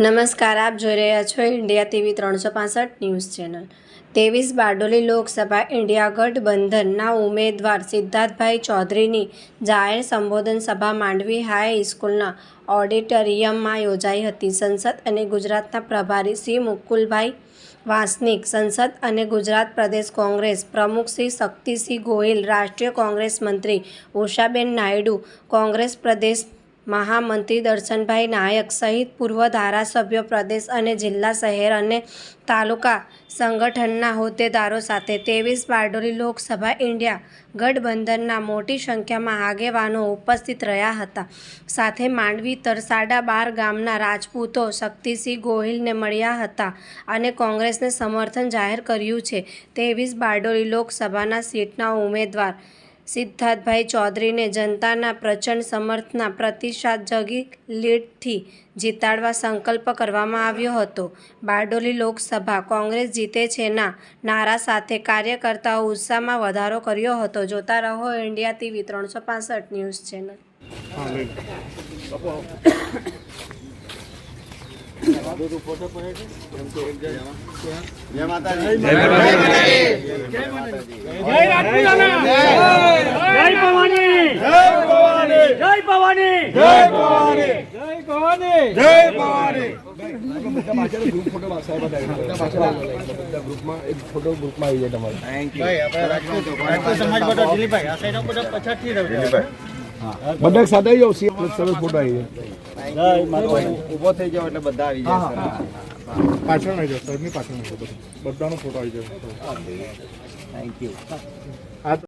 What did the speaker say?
નમસ્કાર, આપ જોઈ રહ્યા છો ઇન્ડિયા ટીવી ત્રણસો પાસઠ ન્યૂઝ ચેનલ. ત્રેવીસ બારડોલી લોકસભા ઇન્ડિયા ગઠબંધનના ઉમેદવાર સિદ્ધાર્થભાઈ ચૌધરીની જાહેર સંબોધન સભા માંડવી હાઈ સ્કૂલના ઓડિટોરિયમમાં યોજાઈ હતી. સંસદ અને ગુજરાતના પ્રભારી શ્રી મુકુલભાઈ વાસનિક, સંસદ અને ગુજરાત પ્રદેશ કોંગ્રેસ પ્રમુખ શ્રી શક્તિસિંહ ગોહિલ, રાષ્ટ્રીય કોંગ્રેસ મંત્રી ઉષાબેન નાયડુ, કોંગ્રેસ પ્રદેશ મહામંત્રી દર્શનભાઈ નાયક સહિત પૂર્વ ધારાસભ્યો, પ્રદેશ અને જિલ્લા શહેર અને તાલુકા સંગઠનના હોદ્દેદારો સાથે ત્રેવીસ બારડોલી લોકસભા ઇન્ડિયા ગઠબંધનના મોટી સંખ્યામાં આગેવાનો ઉપસ્થિત રહ્યા હતા. સાથે માંડવી તરસાડા બાર ગામના રાજપૂતો શક્તિસિંહ ગોહિલને મળ્યા હતા અને કોંગ્રેસને સમર્થન જાહેર કર્યું છે. ત્રેવીસ બારડોલી લોકસભાના સીટના ઉમેદવાર સિદ્ધાર્થભાઈ ચૌધરીને જનતાના પ્રચંડ સમર્થના પ્રતિસાદ જગી લીડથી જીતાડવા સંકલ્પ કરવામાં આવ્યો હતો. બારડોલી લોકસભા કોંગ્રેસ જીતે છેના નારા સાથે કાર્યકર્તાઓ ઉત્સાહમાં વધારો કર્યો હતો. જોતા રહો ઇન્ડિયા ટીવી ત્રણસો પાસઠ ન્યૂઝ ચેનલ. જય માતાજી. જય રાજપૂતાના જય ભવાની જય ભવાની જય ભવાની જય ભવાની જય ભવાની જય ભવાની બધા સાથે સરસ ફોટો આવી જાય ઊભો થઈ જાવ એટલે બધા આવી જાય પાછળ નહીં જાવ સાહેબની પાછળ નહીં બધાનો ફોટો આવી જાય થેન્ક યુ